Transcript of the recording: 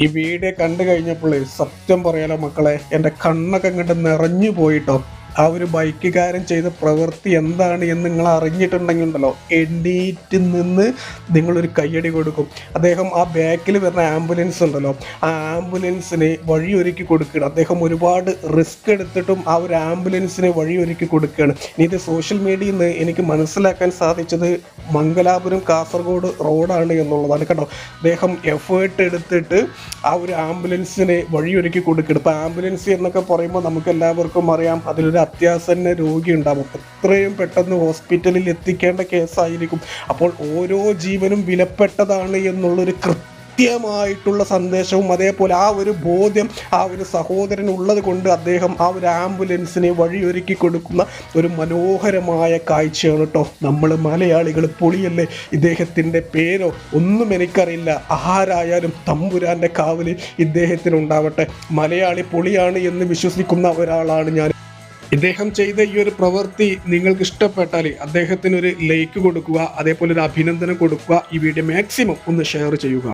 ഈ വീഡിയോ കണ്ടു കഴിഞ്ഞപ്പോൾ സത്യം പറയാലോ മക്കളെ എന്റെ കണ്ണൊക്കെ ഇങ്ങോട്ട് നിറഞ്ഞു പോയിട്ടോ. ആ ഒരു ബൈക്കുകാരൻ ചെയ്ത പ്രവൃത്തി എന്താണ് എന്ന് നിങ്ങൾ അറിഞ്ഞിട്ടുണ്ടെങ്കിൽ ഉണ്ടല്ലോ എണ്ണീറ്റ് നിന്ന് നിങ്ങളൊരു കയ്യടി കൊടുക്കും. അദ്ദേഹം ആ ബാക്കിൽ വരുന്ന ആംബുലൻസ് ഉണ്ടല്ലോ. ആ ആംബുലൻസിനെ വഴിയൊരുക്കി കൊടുക്കുകയാണ്. അദ്ദേഹം ഒരുപാട് റിസ്ക് എടുത്തിട്ടും ആ ഒരു ആംബുലൻസിനെ വഴിയൊരുക്കി കൊടുക്കുകയാണ്. ഇനി ഇത് സോഷ്യൽ മീഡിയയിൽ നിന്ന് എനിക്ക് മനസ്സിലാക്കാൻ സാധിച്ചത് മംഗലാപുരം കാസർഗോഡ് റോഡാണ് എന്നുള്ളതാണ് കേട്ടോ. അദ്ദേഹം എഫേർട്ട് എടുത്തിട്ട് ആ ഒരു ആംബുലൻസിനെ വഴിയൊരുക്കി കൊടുക്കുകയാണ്. ഇപ്പോൾ ആംബുലൻസ് എന്നൊക്കെ പറയുമ്പോൾ നമുക്ക് എല്ലാവർക്കും അറിയാം. അതിലൊരു അത്യാസന്ന രോഗി ഉണ്ടാവും. എത്രയും പെട്ടെന്ന് ഹോസ്പിറ്റലിൽ എത്തിക്കേണ്ട കേസായിരിക്കും. അപ്പോൾ ഓരോ ജീവനും വിലപ്പെട്ടതാണ് എന്നുള്ളൊരു കൃത്യമായിട്ടുള്ള സന്ദേശവും അതേപോലെ ആ ഒരു ബോധ്യം ആ ഒരു സഹോദരൻ ഉള്ളത് കൊണ്ട് അദ്ദേഹം ആ ഒരു ആംബുലൻസിനെ വഴിയൊരുക്കി കൊടുക്കുന്ന ഒരു മനോഹരമായ കാഴ്ചയാണ് കേട്ടോ നമ്മൾ മലയാളികൾ പൊളിയല്ലേ? ഇദ്ദേഹത്തിന്റെ പേരോ? ഒന്നും എനിക്കറിയില്ല. ആരായാലും തമ്പുരാന്റെ കാവൽ ഇദ്ദേഹത്തിനുണ്ടാവട്ടെ. മലയാളി പൊളിയാണ് എന്ന് വിശ്വസിക്കുന്ന ഒരാളാണ് ഞാൻ. ഇദ്ദേഹം ചെയ്ത ഈ ഒരു പ്രവൃത്തി നിങ്ങൾക്ക് ഇഷ്ടപ്പെട്ടാൽ അദ്ദേഹത്തിന് ഒരു ലൈക്ക് കൊടുക്കുക അതേപോലെ ഒരു അഭിനന്ദനം കൊടുക്കുക. ഈ വീഡിയോ മാക്സിമം ഒന്ന് ഷെയർ ചെയ്യുക.